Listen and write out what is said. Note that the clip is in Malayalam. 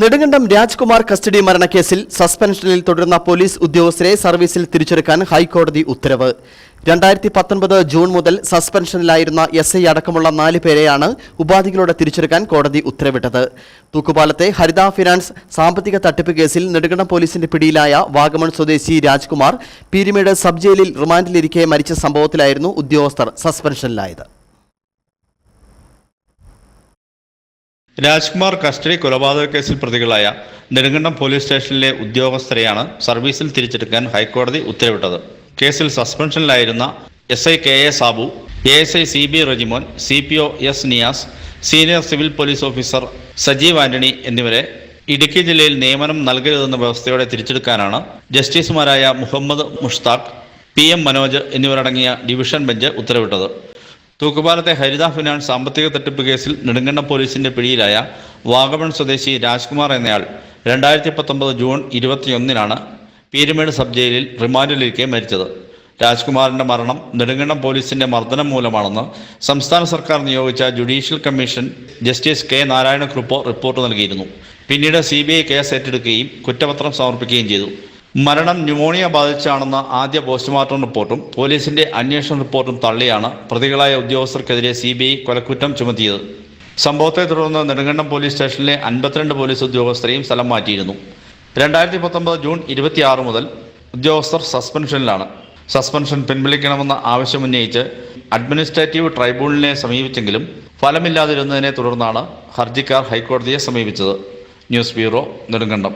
നെടുങ്കണ്ടം രാജ്കുമാർ കസ്റ്റഡി മരണക്കേസിൽ സസ്പെൻഷനിൽ തുടരുന്ന പോലീസ് ഉദ്യോഗസ്ഥരെ സർവീസിൽ തിരിച്ചെടുക്കാൻ ഹൈക്കോടതി ഉത്തരവ്. രണ്ടായിരത്തി പത്തൊൻപത് ജൂൺ മുതൽ സസ്പെൻഷനിലായിരുന്ന എസ് ഐ അടക്കമുള്ള നാല് പേരെയാണ് ഉപാധികളോടെ തിരിച്ചെടുക്കാൻ കോടതി ഉത്തരവിട്ടത്. തൂക്കുപാലത്തെ ഹരിത ഫിനാൻസ് സാമ്പത്തിക തട്ടിപ്പ് കേസിൽ നെടുങ്കണ്ടം പോലീസിന്റെ പിടിയിലായ വാഗമൺ സ്വദേശി രാജ്കുമാർ പീരിമേട് സബ് ജയിലിൽ റിമാൻഡിലിരിക്കെ മരിച്ച സംഭവത്തിലായിരുന്നു ഉദ്യോഗസ്ഥർ സസ്പെൻഷനിലായത്. രാജ്കുമാർ കസ്റ്റഡി കൊലപാതക കേസിൽ പ്രതികളായ നെടുങ്കണ്ടം പോലീസ് സ്റ്റേഷനിലെ ഉദ്യോഗസ്ഥരെയാണ് സർവീസിൽ തിരിച്ചെടുക്കാൻ ഹൈക്കോടതി ഉത്തരവിട്ടത്. കേസിൽ സസ്പെൻഷനിലായിരുന്ന S I K A Sabu A S I C B Rejimon C P O S Niyas senior civil police officer Sajeev Antony എന്നിവരെ ഇടുക്കി ജില്ലയിൽ നിയമനം നൽകരുതെന്ന വ്യവസ്ഥയോടെ തിരിച്ചെടുക്കാനാണ് ജസ്റ്റിസുമാരായ മുഹമ്മദ് മുഷ്താഖ് പി എം മനോജ് എന്നിവരടങ്ങിയ ഡിവിഷൻ ബെഞ്ച് ഉത്തരവിട്ടത്. തൂക്കുപാലത്തെ ഹരിത ഫിനാൻസ് സാമ്പത്തിക തട്ടിപ്പ് കേസിൽ നെടുങ്കണ്ടം പോലീസിന്റെ പിടിയിലായ വാഗമൺ സ്വദേശി രാജ്കുമാർ എന്നയാൾ രണ്ടായിരത്തി പത്തൊമ്പത് ജൂൺ ഇരുപത്തിയൊന്നിനാണ് പീരുമേട് സബ് ജയിലിൽ റിമാൻഡിലിരിക്കെ മരിച്ചത്. രാജ്കുമാറിന്റെ മരണം നെടുങ്കണ്ടം പോലീസിന്റെ മർദ്ദനം മൂലമാണെന്ന് സംസ്ഥാന സർക്കാർ നിയോഗിച്ച judicial commission justice K Narayana Kurup report നൽകിയിരുന്നു. പിന്നീട് സി കേസ് ഏറ്റെടുക്കുകയും കുറ്റപത്രം സമർപ്പിക്കുകയും ചെയ്തു. മരണം ന്യൂമോണിയ ബാധിച്ചാണെന്ന ആദ്യ പോസ്റ്റ്മോർട്ടം റിപ്പോർട്ടും പോലീസിന്റെ അന്വേഷണ റിപ്പോർട്ടും തള്ളിയാണ് പ്രതികളായ ഉദ്യോഗസ്ഥർക്കെതിരെ സി ബി ഐ കൊലക്കുറ്റം ചുമത്തിയത്. സംഭവത്തെ തുടർന്ന് നെടുങ്കണ്ടം പോലീസ് സ്റ്റേഷനിലെ അൻപത്തിരണ്ട് പോലീസ് ഉദ്യോഗസ്ഥരെയും സ്ഥലം മാറ്റിയിരുന്നു. രണ്ടായിരത്തി പത്തൊമ്പത് ജൂൺ ഇരുപത്തിയാറ് മുതൽ ഉദ്യോഗസ്ഥർ സസ്പെൻഷനിലാണ്. സസ്പെൻഷൻ പിൻവലിക്കണമെന്ന ആവശ്യമുന്നയിച്ച് അഡ്മിനിസ്ട്രേറ്റീവ് ട്രൈബ്യൂണലിനെ സമീപിച്ചെങ്കിലും ഫലമില്ലാതിരുന്നതിനെ തുടർന്നാണ് ഹർജിക്കാർ ഹൈക്കോടതിയെ സമീപിച്ചത്. News bureau Nedumkandam.